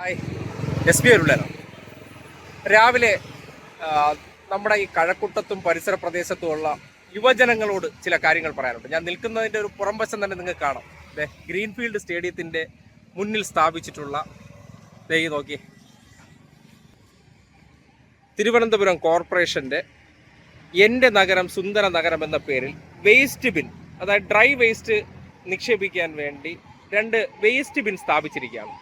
Hi. S B രാവിലെ നമ്മുടെ ഈ കഴക്കുട്ടത്തും പരിസര പ്രദേശത്തുമുള്ള യുവജനങ്ങളോട് ചില കാര്യങ്ങൾ പറയാനുണ്ട്. ഞാൻ നിൽക്കുന്നതിന്റെ ഒരു പുറംവശം തന്നെ നിങ്ങൾക്ക് കാണാം. ദേ ഗ്രീൻഫീൽഡ് സ്റ്റേഡിയത്തിന്റെ മുന്നിൽ സ്ഥാപിച്ചിട്ടുള്ള ദേ നോക്കി തിരുവനന്തപുരം കോർപ്പറേഷന്റെ എന്റെ നഗരം സുന്ദര നഗരം എന്ന പേരിൽ വേസ്റ്റ് ബിൻ അതായത് ഡ്രൈ വേസ്റ്റ് നിക്ഷേപിക്കാൻ വേണ്ടി രണ്ട് വേസ്റ്റ് ബിൻ സ്ഥാപിച്ചിരിക്കുകയാണ്.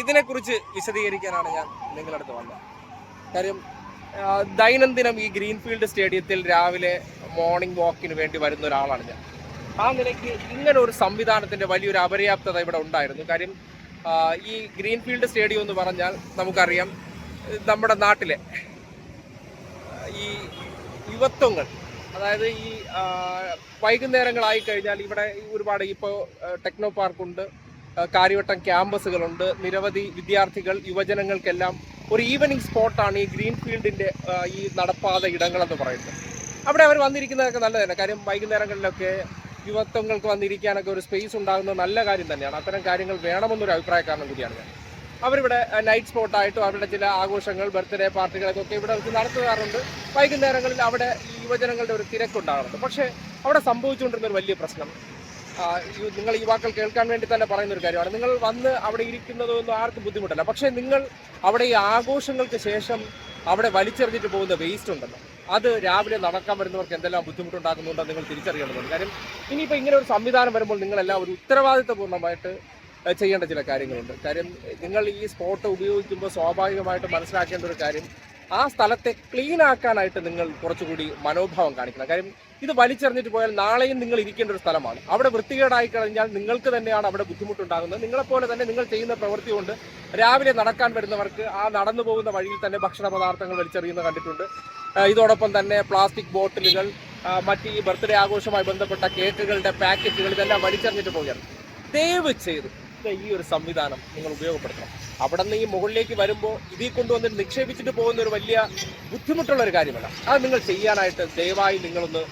ഇതിനെക്കുറിച്ച് വിശദീകരിക്കാനാണ് ഞാൻ നിങ്ങളുടെ അടുത്ത് വന്നത്. കാര്യം ദൈനംദിനം ഈ ഗ്രീൻഫീൽഡ് സ്റ്റേഡിയത്തിൽ രാവിലെ മോർണിംഗ് വാക്കിന് വേണ്ടി വരുന്ന ഒരാളാണ് ഞാൻ. ആ നിലയ്ക്ക് ഇങ്ങനെ ഒരു സംവിധാനത്തിന്റെ വലിയൊരു അപര്യാപ്തത ഇവിടെ ഉണ്ടായിരുന്നു. കാര്യം ഈ ഗ്രീൻഫീൽഡ് സ്റ്റേഡിയം എന്ന് പറഞ്ഞാൽ നമുക്കറിയാം നമ്മുടെ നാട്ടിലെ ഈ യുവത്വങ്ങൾ അതായത് ഈ വൈകുന്നേരങ്ങളായി കഴിഞ്ഞാൽ ഇവിടെ ഒരുപാട് ഇപ്പോൾ ടെക്നോ പാർക്കുണ്ട് കാര്യവട്ടം ക്യാമ്പസുകളുണ്ട്. നിരവധി വിദ്യാർത്ഥികൾ യുവജനങ്ങൾക്കെല്ലാം ഒരു ഈവനിങ് സ്പോട്ടാണ് ഈ ഗ്രീൻ ഫീൽഡിന്റെ ആ, ഈ നടപ്പാത ഇടങ്ങളെന്ന് പറയുന്നത്. അവിടെ അവർ വന്നിരിക്കുന്നതൊക്കെ നല്ലതന്നെ. കാര്യം വൈകുന്നേരങ്ങളിലൊക്കെ യുവത്വങ്ങൾക്ക് വന്നിരിക്കാനൊക്കെ ഒരു സ്പേസ് ഉണ്ടാകുന്നത് നല്ല കാര്യം തന്നെയാണ്. അത്തരം കാര്യങ്ങൾ വേണമെന്നൊരു അഭിപ്രായക്കാരനും കൂടിയാണ് ഞാൻ. അവരിവിടെ നൈറ്റ് സ്പോട്ടായിട്ടും അവരുടെ ചില ആഘോഷങ്ങൾ ബർത്ത്ഡേ പാർട്ടികളൊക്കെ ഇവിടെ വെച്ച് നടത്തുകാറുണ്ട് വൈകുന്നേരങ്ങളിൽ അവിടെ യുവജനങ്ങളുടെ ഒരു തിരക്കുണ്ടാകുന്നുണ്ട് പക്ഷേ അവിടെ സംഭവിച്ചുകൊണ്ടിരുന്ന ഒരു വലിയ പ്രശ്നം നിങ്ങൾ യുവാക്കൾ കേൾക്കാൻ വേണ്ടി തന്നെ പറയുന്ന ഒരു കാര്യമാണ്. നിങ്ങൾ വന്ന് അവിടെ ഇരിക്കുന്നതൊന്നും ആർക്കും ബുദ്ധിമുട്ടല്ല. പക്ഷേ നിങ്ങൾ അവിടെ ഈ ആഘോഷങ്ങൾക്ക് ശേഷം അവിടെ വലിച്ചെറിഞ്ഞിട്ട് പോകുന്ന വേസ്റ്റ് ഉണ്ടല്ലോ. അത് രാവിലെ നടക്കാൻ വരുന്നവർക്ക് എന്തെല്ലാം ബുദ്ധിമുട്ടുണ്ടാക്കുന്നുണ്ടോ നിങ്ങൾ തിരിച്ചറിയേണ്ടതുണ്ട്. കാര്യം ഇനിയിപ്പോൾ ഇങ്ങനെ ഒരു സംവിധാനം വരുമ്പോൾ നിങ്ങളെല്ലാം ഒരു ഉത്തരവാദിത്തപൂർണമായിട്ട് ചെയ്യേണ്ട ചില കാര്യങ്ങളുണ്ട്. കാര്യം നിങ്ങൾ ഈ സ്പോട്ട് ഉപയോഗിക്കുമ്പോൾ സ്വാഭാവികമായിട്ട് മനസ്സിലാക്കേണ്ട ഒരു കാര്യം ആ സ്ഥലത്തെ ക്ലീൻ ആക്കാനായിട്ട് നിങ്ങൾ കുറച്ചുകൂടി മനോഭാവം കാണിക്കണം. കാര്യം ഇത് വലിച്ചെറിഞ്ഞിട്ട് പോയാൽ നാളെയും നിങ്ങൾ ഇരിക്കേണ്ട ഒരു സ്ഥലമാണ്. അവിടെ വൃത്തികേടായി കഴിഞ്ഞാൽ നിങ്ങൾക്ക് തന്നെയാണ് അവിടെ ബുദ്ധിമുട്ടുണ്ടാകുന്നത്. നിങ്ങളെപ്പോലെ തന്നെ നിങ്ങൾ ചെയ്യുന്ന പ്രവൃത്തി കൊണ്ട് രാവിലെ നടക്കാൻ വരുന്നവർക്ക് ആ നടന്നു പോകുന്ന വഴിയിൽ തന്നെ ഭക്ഷണ പദാർത്ഥങ്ങൾ വലിച്ചെറിയുന്നത് കണ്ടിട്ടുണ്ട്. ഇതോടൊപ്പം തന്നെ പ്ലാസ്റ്റിക് ബോട്ടിലുകൾ മറ്റ് ഈ ബർത്ത്ഡേ ആഘോഷവുമായി ബന്ധപ്പെട്ട കേക്കുകളുടെ പാക്കറ്റുകൾ ഇതെല്ലാം വലിച്ചെറിഞ്ഞിട്ട് പോവുകയാണ്. ദയവ് ചെയ്ത് ഈ ഒരു സംവിധാനം നിങ്ങൾ ഉപയോഗപ്പെടുത്തണം. അവിടെ നിന്ന് ഈ മുകളിലേക്ക് വരുമ്പോൾ ഇതിൽ കൊണ്ടുവന്നിട്ട് നിക്ഷേപിച്ചിട്ട് പോകുന്ന ഒരു വലിയ ബുദ്ധിമുട്ടുള്ള ഒരു കാര്യമല്ല. അത് നിങ്ങൾ ചെയ്യാനായിട്ട് ദയവായി നിങ്ങളൊന്ന്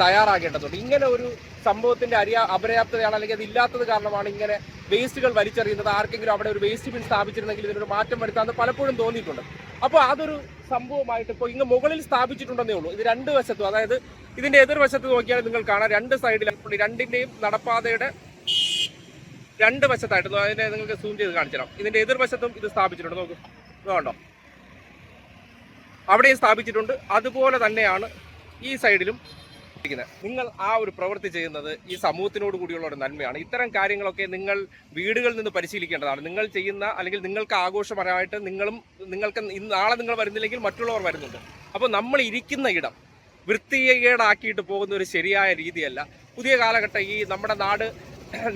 തയ്യാറാകേണ്ടതുണ്ട്. ഇങ്ങനെ ഒരു സംഭവത്തിന്റെ അരിയാ അപര്യാപ്തതയാണ് അല്ലെങ്കിൽ അത് ഇല്ലാത്തത് കാരണമാണ് ഇങ്ങനെ വേസ്റ്റുകൾ വലിച്ചെറിയുന്നത്. ആർക്കെങ്കിലും അവിടെ ഒരു വേസ്റ്റ് ബിൻ സ്ഥാപിച്ചിരുന്നെങ്കിൽ ഇതിനൊരു മാറ്റം വരുത്താമെന്ന് പലപ്പോഴും തോന്നിയിട്ടുണ്ട്. അപ്പോൾ അതൊരു സംഭവമായിട്ട് ഇപ്പോൾ ഇങ്ങ് മുകളിൽ സ്ഥാപിച്ചിട്ടുണ്ടെന്നേ ഉള്ളൂ. ഇത് രണ്ട് വശത്തും അതായത് ഇതിന്റെ എതിർവശത്ത് നോക്കിയാൽ നിങ്ങൾ കാണാം. രണ്ട് സൈഡിലും രണ്ടിന്റെയും നടപ്പാതയുടെ രണ്ട് വശത്തായിട്ട് അതിനെ നിങ്ങൾക്ക് സൂം ചെയ്ത് കാണിച്ചിടാം ഇതിന്റെ എതിർവശത്തും ഇത് സ്ഥാപിച്ചിട്ടുണ്ട്. നോക്കൂ. വേണ്ടോ അവിടെയും സ്ഥാപിച്ചിട്ടുണ്ട്. അതുപോലെ തന്നെയാണ് ഈ സൈഡിലും നിങ്ങൾ ആ ഒരു പ്രവൃത്തി ചെയ്യുന്നത് ഈ സമൂഹത്തിനോട് കൂടിയുള്ള ഒരു നന്മയാണ്. ഇത്തരം കാര്യങ്ങളൊക്കെ നിങ്ങൾ വീടുകളിൽ നിന്ന് പരിശീലിക്കേണ്ടതാണ്. നിങ്ങൾ ചെയ്യുന്ന അല്ലെങ്കിൽ നിങ്ങൾക്ക് ആഘോഷപരമായിട്ട് നിങ്ങളും നിങ്ങൾക്ക് നാളെ നിങ്ങൾ വരുന്നില്ലെങ്കിൽ മറ്റുള്ളവർ വരുന്നുണ്ട്. അപ്പോൾ നമ്മൾ ഇരിക്കുന്ന ഇടം വൃത്തികേടാക്കിയിട്ട് പോകുന്ന ഒരു ശരിയായ രീതിയല്ല. പുതിയ കാലഘട്ടം ഈ നമ്മുടെ നാട്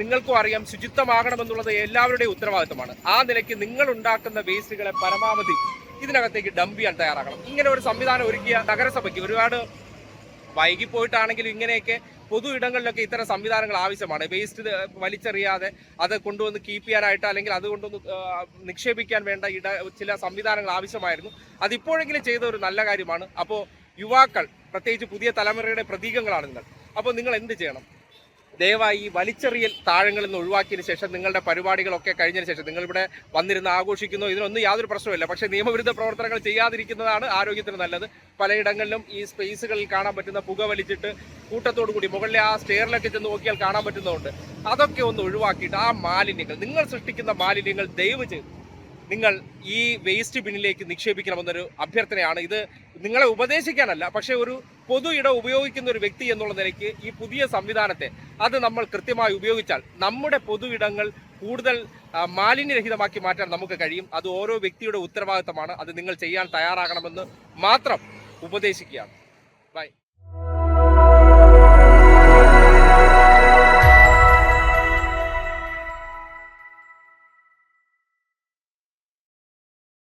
നിങ്ങൾക്കും അറിയാം ശുചിത്വമാകണമെന്നുള്ളത് എല്ലാവരുടെയും ഉത്തരവാദിത്തമാണ്. ആ നിലയ്ക്ക് നിങ്ങൾ ഉണ്ടാക്കുന്ന വേസ്റ്റുകളെ പരമാവധി ഇതിനകത്തേക്ക് ഡംപ് ചെയ്യാൻ തയ്യാറാക്കണം ഇങ്ങനെ ഒരു സംവിധാനം ഒരുക്കിയ നഗരസഭയ്ക്ക് ഒരുപാട് വൈകി പോയിട്ടാണെങ്കിലും ഇങ്ങനെയൊക്കെ പൊതു ഇടങ്ങളിലൊക്കെ ഇത്തരം സംവിധാനങ്ങൾ ആവശ്യമാണ്. വേസ്റ്റ് വലിച്ചെറിയാതെ അത് കൊണ്ടുവന്ന് കീപ്പ് ചെയ്യാനായിട്ട് അല്ലെങ്കിൽ അത് നിക്ഷേപിക്കാൻ വേണ്ട ഇട ചില സംവിധാനങ്ങൾ ആവശ്യമായിരുന്നു. അതിപ്പോഴെങ്കിലും ചെയ്ത ഒരു നല്ല കാര്യമാണ്. അപ്പോൾ യുവാക്കൾ പ്രത്യേകിച്ച് പുതിയ തലമുറയുടെ പ്രതീകങ്ങളാണ് നിങ്ങൾ. അപ്പോൾ നിങ്ങൾ എന്ത് ചെയ്യണം? ദയവായി ഈ വലിച്ചെറിയൽ താഴങ്ങളിൽ നിന്ന് ഒഴിവാക്കിയതിന് ശേഷം നിങ്ങളുടെ പരിപാടികളൊക്കെ കഴിഞ്ഞതിന് ശേഷം നിങ്ങളിവിടെ വന്നിരുന്ന് ആഘോഷിക്കുന്നു. ഇതിനൊന്നും യാതൊരു പ്രശ്നമില്ല പക്ഷേ നിയമവിരുദ്ധ പ്രവർത്തനങ്ങൾ ചെയ്യാതിരിക്കുന്നതാണ് ആരോഗ്യത്തിന് നല്ലത്. പലയിടങ്ങളിലും ഈ സ്പേസുകളിൽ കാണാൻ പറ്റുന്ന പുക വലിച്ചിട്ട് കൂട്ടത്തോടു കൂടി മുകളിലെ ആ സ്റ്റെയറിലൊക്കെ ചെന്ന് നോക്കിയാൽ കാണാൻ പറ്റുന്നതുകൊണ്ട് അതൊക്കെ ഒന്ന് ഒഴിവാക്കിയിട്ട് ആ മാലിന്യങ്ങൾ നിങ്ങൾ സൃഷ്ടിക്കുന്ന മാലിന്യങ്ങൾ ദയവ് ചെയ്ത് നിങ്ങൾ ഈ വേസ്റ്റ് ബിന്നിലേക്ക് നിക്ഷേപിക്കണമെന്നൊരു അഭ്യർത്ഥനയാണ്. ഇത് നിങ്ങളെ ഉപദേശിക്കാനല്ല പക്ഷേ ഒരു പൊതു ഇടം ഉപയോഗിക്കുന്ന ഒരു വ്യക്തി എന്നുള്ള നിലയ്ക്ക് ഈ പുതിയ സംവിധാനത്തെ അത് നമ്മൾ കൃത്യമായി ഉപയോഗിച്ചാൽ നമ്മുടെ പൊതു ഇടങ്ങൾ കൂടുതൽ മാലിന്യരഹിതമാക്കി മാറ്റാൻ നമുക്ക് കഴിയും. അത് ഓരോ വ്യക്തിയുടെ ഉത്തരവാദിത്തമാണ്. അത് നിങ്ങൾ ചെയ്യാൻ തയ്യാറാകണമെന്ന് മാത്രം ഉപദേശിക്കുകയാണ്. ബൈ